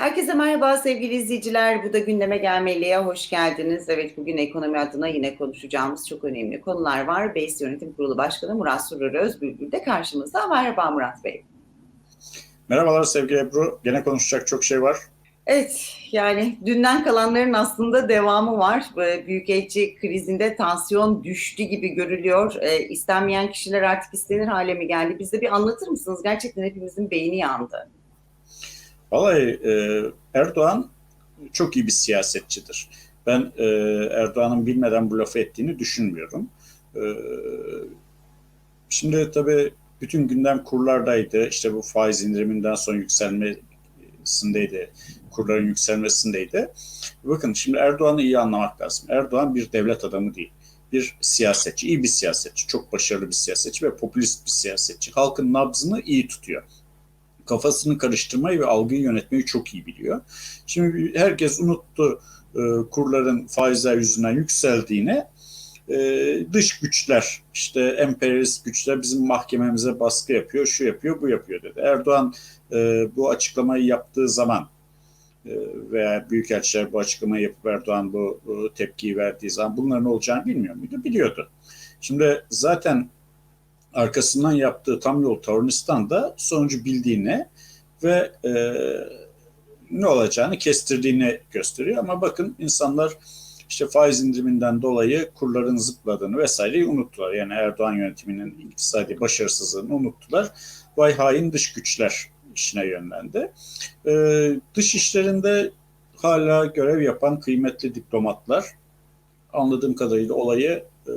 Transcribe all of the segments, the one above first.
Herkese merhaba sevgili izleyiciler. Bu da gündeme gelmeliye hoş geldiniz. Evet bugün ekonomi adına yine konuşacağımız çok önemli konular var. BES Yönetim Kurulu Başkanı Murat Surur Özbülbül de karşımızda. Merhaba Murat Bey. Merhabalar sevgili Ebru. Gene konuşacak çok şey var. Evet yani dünden kalanların aslında devamı var. Büyükelçi krizinde tansiyon düştü gibi görülüyor. E, istenmeyen kişiler artık istenir hale mi geldi? Bize bir anlatır mısınız? Gerçekten hepimizin beyni yandı. Vallahi e, Erdoğan çok iyi bir siyasetçidir. Ben e, Erdoğan'ın bilmeden bu lafı ettiğini düşünmüyorum. E, şimdi tabii bütün gündem kurlardaydı. İşte bu faiz indiriminden sonra yükselmesindeydi. Kurların yükselmesindeydi. Bakın şimdi Erdoğan'ı iyi anlamak lazım. Erdoğan bir devlet adamı değil. Bir siyasetçi, iyi bir siyasetçi, çok başarılı bir siyasetçi ve popülist bir siyasetçi. Halkın nabzını iyi tutuyor kafasını karıştırmayı ve algıyı yönetmeyi çok iyi biliyor. Şimdi herkes unuttu e, kurların faizler yüzünden yükseldiğini. E, dış güçler, işte emperyalist güçler bizim mahkememize baskı yapıyor, şu yapıyor, bu yapıyor dedi. Erdoğan e, bu açıklamayı yaptığı zaman e, veya Büyükelçiler bu açıklamayı yapıp Erdoğan bu, bu tepkiyi verdiği zaman bunların olacağını bilmiyor muydu? Biliyordu. Şimdi zaten arkasından yaptığı tam yol Tavranistan'da sonucu bildiğini ve e, ne olacağını kestirdiğini gösteriyor. Ama bakın insanlar işte faiz indiriminden dolayı kurların zıpladığını vesaireyi unuttular. Yani Erdoğan yönetiminin iktisadi başarısızlığını unuttular. Vay hain dış güçler işine yönlendi. Ee, dış işlerinde hala görev yapan kıymetli diplomatlar anladığım kadarıyla olayı e,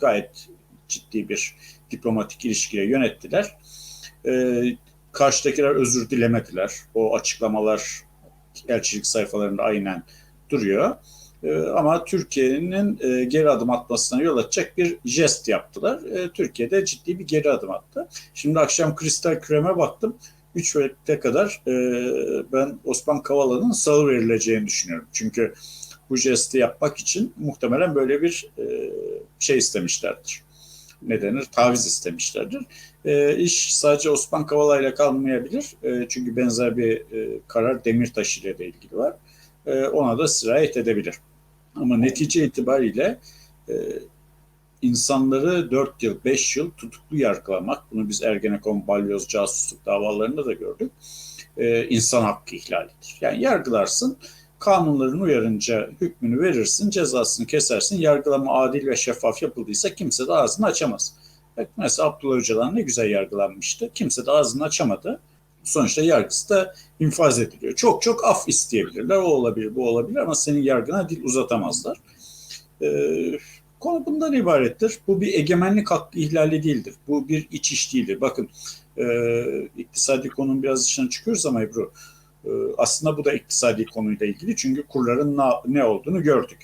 gayet ciddi bir diplomatik ilişkiye yönettiler. E, karşıdakiler özür dilemediler. O açıklamalar elçilik sayfalarında aynen duruyor. E, ama Türkiye'nin e, geri adım atmasına yol açacak bir jest yaptılar. E, Türkiye'de ciddi bir geri adım attı. Şimdi akşam kristal küreme baktım. 3 vakte kadar e, ben Osman Kavala'nın salı verileceğini düşünüyorum. Çünkü bu jesti yapmak için muhtemelen böyle bir e, şey istemişlerdir ne denir taviz istemişlerdir. E, iş sadece Osman Kavala ile kalmayabilir. E, çünkü benzer bir e, karar Demirtaş ile de ilgili var. E, ona da sirayet edebilir. Ama netice itibariyle e, insanları 4 yıl, 5 yıl tutuklu yargılamak, bunu biz Ergenekon, balyoz, casusluk davalarında da gördük, e, insan hakkı ihlalidir. Yani yargılarsın, kanunların uyarınca hükmünü verirsin, cezasını kesersin. Yargılama adil ve şeffaf yapıldıysa kimse de ağzını açamaz. Mesela Abdullah Öcalan ne güzel yargılanmıştı. Kimse de ağzını açamadı. Sonuçta yargısı da infaz ediliyor. Çok çok af isteyebilirler. O olabilir, bu olabilir ama senin yargına dil uzatamazlar. Ee, konu bundan ibarettir. Bu bir egemenlik hakkı ihlali değildir. Bu bir iç iş değildir. Bakın e, iktisadi konunun biraz dışına çıkıyoruz ama Ebru aslında bu da iktisadi konuyla ilgili çünkü kurların ne olduğunu gördük.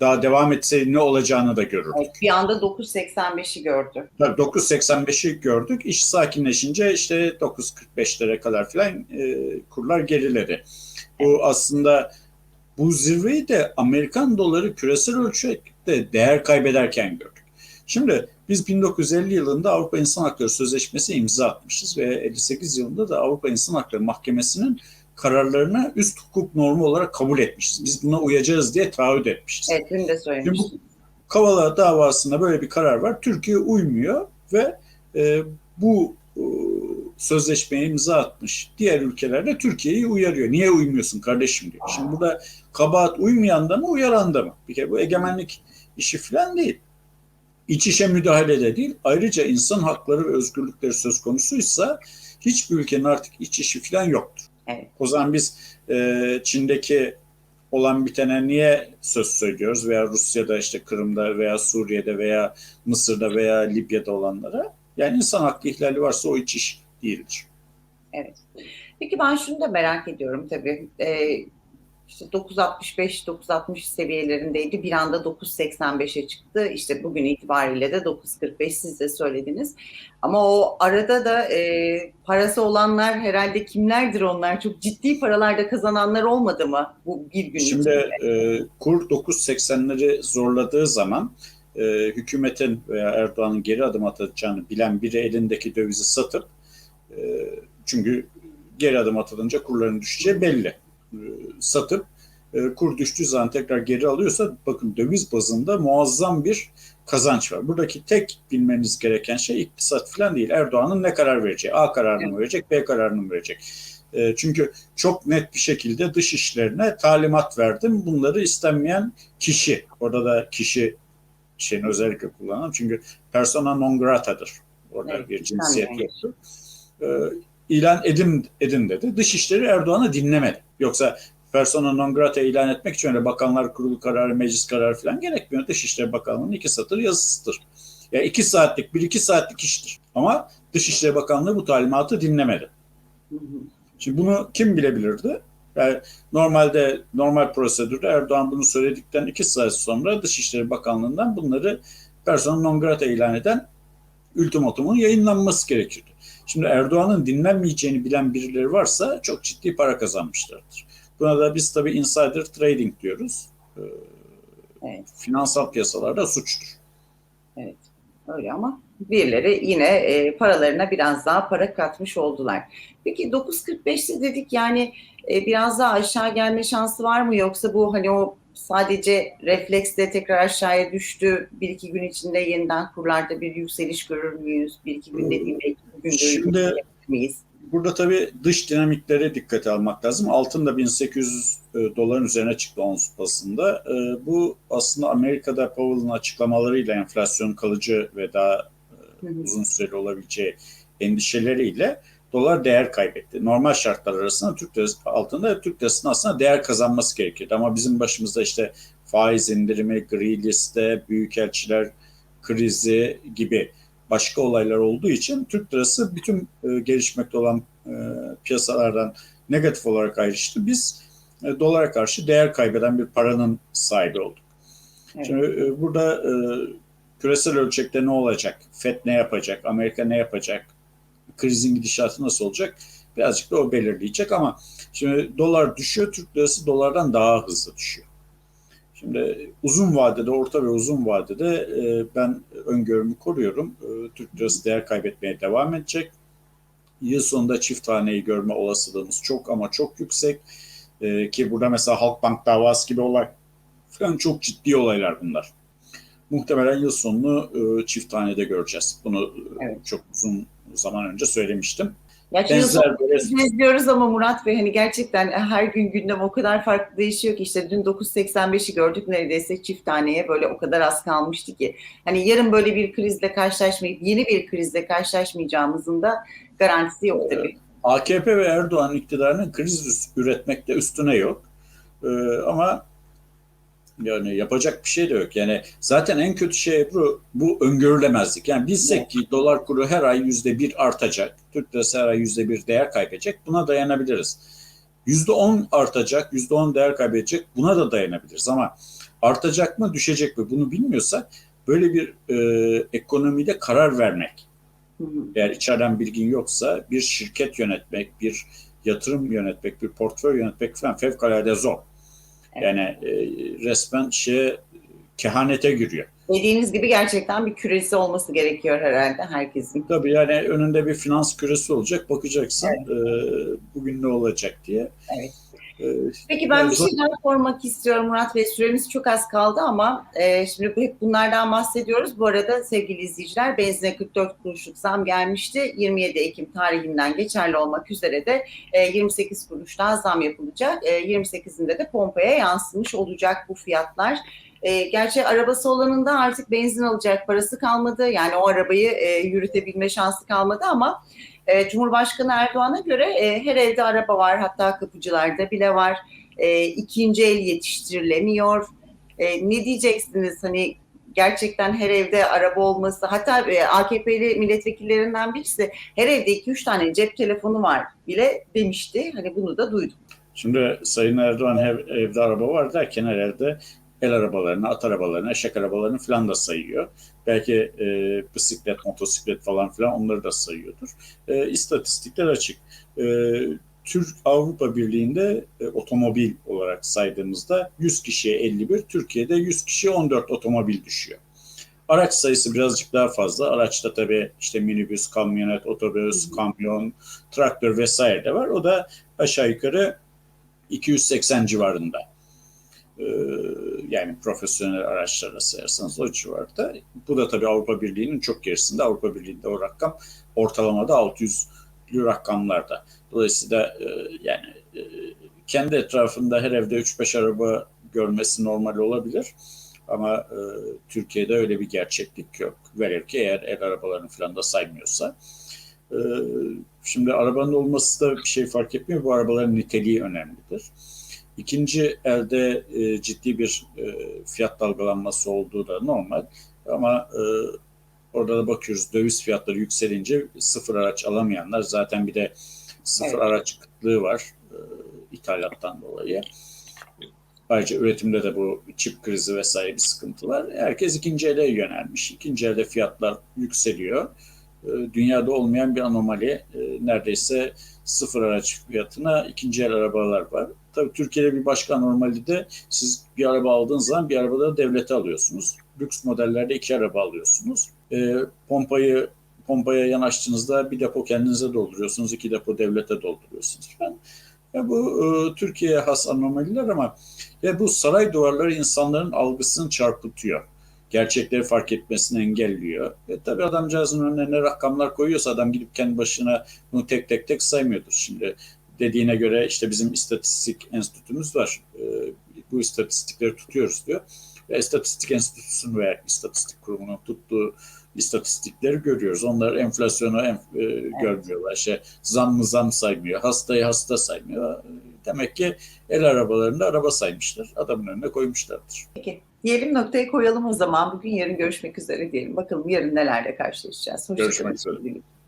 Daha devam etse ne olacağını da görürdük. Evet, bir anda 9.85'i gördük. 9.85'i gördük. İş sakinleşince işte 9.45'lere kadar filan e, kurlar geriledi. Bu aslında bu zirveyi de Amerikan doları küresel ölçekte değer kaybederken gördük. Şimdi biz 1950 yılında Avrupa İnsan Hakları Sözleşmesi imza atmışız ve 58 yılında da Avrupa İnsan Hakları Mahkemesi'nin kararlarını üst hukuk normu olarak kabul etmişiz. Biz buna uyacağız diye taahhüt etmişiz. Evet, dün de söylemiştim. bu Kavala davasında böyle bir karar var. Türkiye uymuyor ve e, bu e, sözleşmeye imza atmış diğer ülkelerde Türkiye'yi uyarıyor. Niye uymuyorsun kardeşim diyor. Şimdi burada kabahat uymayan da mı uyaran da mı? Bir kere bu egemenlik işi falan değil iç işe müdahale de değil. Ayrıca insan hakları ve özgürlükleri söz konusuysa hiçbir ülkenin artık iç işi falan yoktur. Evet. O zaman biz e, Çin'deki olan bitene niye söz söylüyoruz veya Rusya'da işte Kırım'da veya Suriye'de veya Mısır'da veya Libya'da olanlara? Yani insan hakkı ihlali varsa o iç iş değildir. Evet. Peki ben şunu da merak ediyorum tabii. Ee, işte 9.65-9.60 seviyelerindeydi. Bir anda 9.85'e çıktı. İşte bugün itibariyle de 9.45 siz de söylediniz. Ama o arada da e, parası olanlar herhalde kimlerdir onlar? Çok ciddi paralarda kazananlar olmadı mı bu bir gün Şimdi e, kur 9.80'leri zorladığı zaman e, hükümetin veya Erdoğan'ın geri adım atacağını bilen biri elindeki dövizi satıp e, çünkü geri adım atılınca kurların düşeceği belli. E, satıp e, kur düştüğü zaman tekrar geri alıyorsa bakın döviz bazında muazzam bir kazanç var. Buradaki tek bilmeniz gereken şey iktisat falan değil. Erdoğan'ın ne karar vereceği. A kararını mı verecek, B kararını mı verecek? E, çünkü çok net bir şekilde dış işlerine talimat verdim. Bunları istenmeyen kişi, orada da kişi şeyini özellikle kullanalım. Çünkü persona non grata'dır. Orada Evet, bir cinsiyet yoktur. E, ilan edin, edin dedi. Dışişleri Erdoğan'ı dinlemedi. Yoksa persona non grata ilan etmek için öyle bakanlar kurulu kararı, meclis kararı falan gerekmiyor. Dışişleri Bakanlığı'nın iki satır yazısıdır. Ya iki saatlik, bir iki saatlik iştir. Ama Dışişleri Bakanlığı bu talimatı dinlemedi. Şimdi bunu kim bilebilirdi? Yani normalde normal prosedürde Erdoğan bunu söyledikten iki saat sonra Dışişleri Bakanlığı'ndan bunları persona non grata ilan eden ultimatumun yayınlanması gerekirdi. Şimdi Erdoğan'ın dinlenmeyeceğini bilen birileri varsa çok ciddi para kazanmışlardır. Buna da biz tabii insider trading diyoruz. Ee, Evet. Finansal piyasalarda suçtur. Evet, öyle ama birileri yine e, paralarına biraz daha para katmış oldular. Peki 9.45'te dedik yani e, biraz daha aşağı gelme şansı var mı yoksa bu hani o sadece refleksle tekrar aşağıya düştü bir iki gün içinde yeniden kurlarda bir yükseliş görür müyüz? Bir iki gün dediğim belki Şimdi- miyiz? Burada tabii dış dinamiklere dikkate almak lazım. Altın da 1800 e, doların üzerine çıktı ons basında. E, bu aslında Amerika'da Powell'ın açıklamalarıyla enflasyon kalıcı ve daha hı. uzun süreli olabileceği endişeleriyle dolar değer kaybetti. Normal şartlar arasında Türk lirası altında Türk lirasının aslında değer kazanması gerekirdi. Ama bizim başımızda işte faiz indirimi, gri liste, büyükelçiler krizi gibi başka olaylar olduğu için Türk lirası bütün e, gelişmekte olan e, piyasalardan negatif olarak ayrıştı. Biz e, dolara karşı değer kaybeden bir paranın sahibi olduk. Evet. Şimdi e, burada e, küresel ölçekte ne olacak? FED ne yapacak? Amerika ne yapacak? Krizin gidişatı nasıl olacak? Birazcık da o belirleyecek ama şimdi dolar düşüyor, Türk lirası dolardan daha hızlı düşüyor. Şimdi uzun vadede, orta ve uzun vadede e, ben öngörümü koruyorum. E, Türk lirası değer kaybetmeye devam edecek. Yıl sonunda çift haneyi görme olasılığımız çok ama çok yüksek. E, ki burada mesela Halkbank davası gibi olay falan çok ciddi olaylar bunlar. Muhtemelen yıl sonunu e, çift hanede göreceğiz. Bunu e, Evet. çok uzun zaman önce söylemiştim. Gerçi Benzer böyle diyoruz ama Murat Bey hani gerçekten her gün gündem o kadar farklı değişiyor ki işte dün 9.85'i gördük neredeyse çift taneye böyle o kadar az kalmıştı ki. Hani yarın böyle bir krizle karşılaşmayıp yeni bir krizle karşılaşmayacağımızın da garantisi yok tabii. AKP ve Erdoğan iktidarının kriz üretmekte üstüne yok. Ee, ama yani yapacak bir şey de yok. Yani zaten en kötü şey bu, bu öngörülemezlik. Yani bilsek ki dolar kuru her ay yüzde bir artacak, Türk lirası her ay yüzde bir değer kaybedecek, buna dayanabiliriz. Yüzde on artacak, yüzde on değer kaybedecek, buna da dayanabiliriz. Ama artacak mı, düşecek mi bunu bilmiyorsak böyle bir e, ekonomide karar vermek, Hı hı. eğer içeriden bilgin yoksa bir şirket yönetmek, bir yatırım yönetmek, bir portföy yönetmek falan fevkalade zor. Evet. Yani e, resmen şeye kehanete giriyor. Dediğiniz gibi gerçekten bir küresi olması gerekiyor herhalde herkesin. Tabii yani önünde bir finans küresi olacak. Bakacaksın e, bugün ne olacak diye. Evet. E, Peki ben bir şey daha sormak istiyorum Murat Bey. Süremiz çok az kaldı ama e, şimdi hep bunlardan bahsediyoruz. Bu arada sevgili izleyiciler benzine 44 kuruşluk zam gelmişti. 27 Ekim tarihinden geçerli olmak üzere de e, 28 kuruş daha zam yapılacak. E, 28'inde de pompaya yansımış olacak bu fiyatlar. E, gerçi arabası olanın da artık benzin alacak parası kalmadı. Yani o arabayı e, yürütebilme şansı kalmadı ama e, Cumhurbaşkanı Erdoğan'a göre e, her evde araba var. Hatta kapıcılarda bile var. E, ikinci el yetiştirilemiyor. E, ne diyeceksiniz? Hani gerçekten her evde araba olması hatta e, AKP'li milletvekillerinden birisi her evde 2-3 tane cep telefonu var bile demişti. Hani bunu da duydum. Şimdi Sayın Erdoğan ev, evde araba var derken herhalde el arabalarını, at arabalarını, eşek arabalarını falan da sayıyor. Belki e, bisiklet, motosiklet falan filan onları da sayıyordur. E, istatistikler açık. E, Türk Avrupa Birliği'nde e, otomobil olarak saydığımızda 100 kişiye 51, Türkiye'de 100 kişiye 14 otomobil düşüyor. Araç sayısı birazcık daha fazla. Araçta tabii işte minibüs, kamyonet, otobüs, kamyon, traktör vesaire de var. O da aşağı yukarı 280 civarında. Ee, yani profesyonel araçlarla sayarsanız o civarda. Bu da tabii Avrupa Birliği'nin çok gerisinde. Avrupa Birliği'nde o rakam ortalamada 600'lü rakamlarda. Dolayısıyla e, yani e, kendi etrafında her evde 3-5 araba görmesi normal olabilir. Ama e, Türkiye'de öyle bir gerçeklik yok. Velev ki eğer el arabalarını falan da saymıyorsa. E, şimdi arabanın olması da bir şey fark etmiyor. Bu arabaların niteliği önemlidir. İkinci elde e, ciddi bir e, fiyat dalgalanması olduğu da normal. Ama e, orada da bakıyoruz döviz fiyatları yükselince sıfır araç alamayanlar zaten bir de sıfır Evet. araç kıtlığı var e, ithalattan dolayı. Ayrıca üretimde de bu çip krizi vesaire bir sıkıntı var. Herkes ikinci ele yönelmiş. İkinci elde fiyatlar yükseliyor. E, Dünyada olmayan bir anomali. E, Neredeyse sıfır araç fiyatına ikinci el arabalar var. Tabii Türkiye'de bir başka anomali de siz bir araba aldığınız zaman bir arabada devlete alıyorsunuz. Lüks modellerde iki araba alıyorsunuz. E, pompayı pompaya yanaştığınızda bir depo kendinize dolduruyorsunuz, iki depo devlete dolduruyorsunuz falan. Ya bu e, Türkiye'ye has anomaliler ama ya bu saray duvarları insanların algısını çarpıtıyor. Gerçekleri fark etmesini engelliyor. E, tabii adamcağızın önüne ne rakamlar koyuyorsa adam gidip kendi başına bunu tek tek tek saymıyordur. Şimdi dediğine göre işte bizim istatistik enstitümüz var. E, bu istatistikleri tutuyoruz diyor. Ve istatistik enstitüsünün veya istatistik kurumunun tuttuğu istatistikleri görüyoruz. Onlar enflasyonu enf- e, görmüyorlar. İşte zam mı zam saymıyor, hastayı hasta saymıyor. Demek ki el arabalarında araba saymışlar. Adamın önüne koymuşlardır. Peki. Diyelim noktayı koyalım o zaman. Bugün yarın görüşmek üzere diyelim. Bakalım yarın nelerle karşılaşacağız. Hoşça Görüşmek üzere.